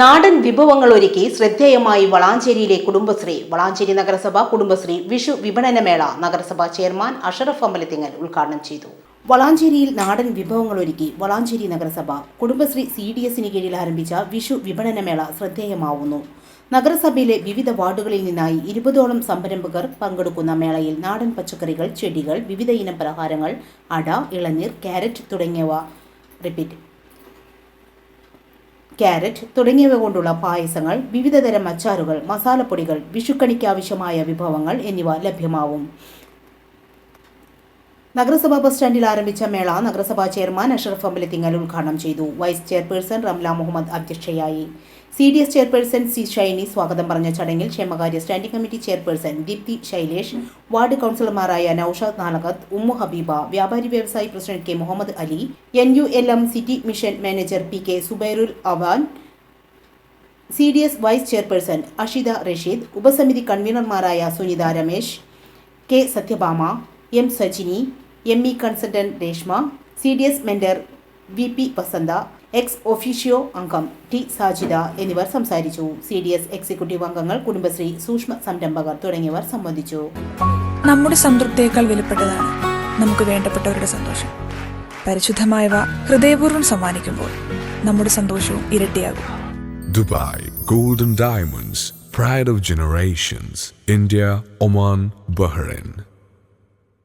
നാടൻ വിഭവങ്ങൾ ഒരുക്കി ശ്രദ്ധേയമായി വളാഞ്ചേരിയിലെ കുടുംബശ്രീ വളാഞ്ചേരി നഗരസഭ കുടുംബശ്രീ വിഷു വിപണനമേള നഗരസഭാ ചെയർമാൻ അഷറഫ് അമ്പലത്തിങ്ങൽ ഉദ്ഘാടനം ചെയ്തു. വളാഞ്ചേരിയിൽ നാടൻ വിഭവങ്ങൾ ഒരുക്കി വളാഞ്ചേരി നഗരസഭ കുടുംബശ്രീ സി ഡി എസിന് കീഴിൽ ആരംഭിച്ച വിഷു വിപണനമേള ശ്രദ്ധേയമാവുന്നു. നഗരസഭയിലെ വിവിധ വാർഡുകളിൽ നിന്നായി ഇരുപതോളം സംരംഭകർ പങ്കെടുക്കുന്ന മേളയിൽ നാടൻ പച്ചക്കറികൾ ചെടികൾ വിവിധ ഇനം പലഹാരങ്ങൾ അട ഇളനീർ ക്യാരറ്റ് തുടങ്ങിയവ. റിപ്പീറ്റ്. ക്യാരറ്റ് തുടങ്ങിയവ കൊണ്ടുള്ള പായസങ്ങൾ വിവിധതരം അച്ചാറുകൾ മസാലപ്പൊടികൾ വിഷുക്കണിക്കാവശ്യമായ വിഭവങ്ങൾ എന്നിവ ലഭ്യമാവും. നഗരസഭാ ബസ് സ്റ്റാൻഡിൽ ആരംഭിച്ച മേള നഗരസഭാ ചെയർമാൻ അഷറഫ് അമ്പലത്തിങ്ങൽ ഉദ്ഘാടനം ചെയ്തു. വൈസ് ചെയർപേഴ്സൺ റംല മുഹമ്മദ് അധ്യക്ഷയായി. C D S chairperson C Shiny സ്വാഗതം പറഞ്ഞ ചടങ്ങിൽ ക്ഷേമകാര്യ standing committee chairperson Deepthi Shailesh ward കൗൺസിലർമാരായ നൌഷാദ് നാലകത്ത് ഉമ്മു ഹബീബ വ്യാപാരി വ്യവസായി president K Muhammad Ali N U L M city mission manager P K Zubairul Awan C D S vice chairperson Ashitha Rasheed ഉപസമിതി കൺവീനർമാരായ Sunitha Ramesh K Sathyabhama M Sajini M E consultant Reshma C D S mentor V P Vasantha ex officio അംഗം T Sajida എന്നിവർ സംസാരിച്ചു. C D S executive അംഗങ്ങൾ കുടുംബശ്രീ സൂക്ഷ്മ സംരംഭകർ തുടങ്ങിയവർ സംബന്ധിച്ചു. നമ്മുടെ സംതൃപ്തിയേക്കാൾ വിലപ്പെട്ടതാണ് നമുക്ക് വേണ്ടപ്പെട്ടവരുടെ സന്തോഷം. പരിശുദ്ധമായവ ഹൃദയപൂർവം സമ്മാനിക്കുമ്പോൾ നമ്മുടെ സന്തോഷവും ഇരട്ടിയാകും. Dubai golden diamonds pride of generations India Oman Bahrain.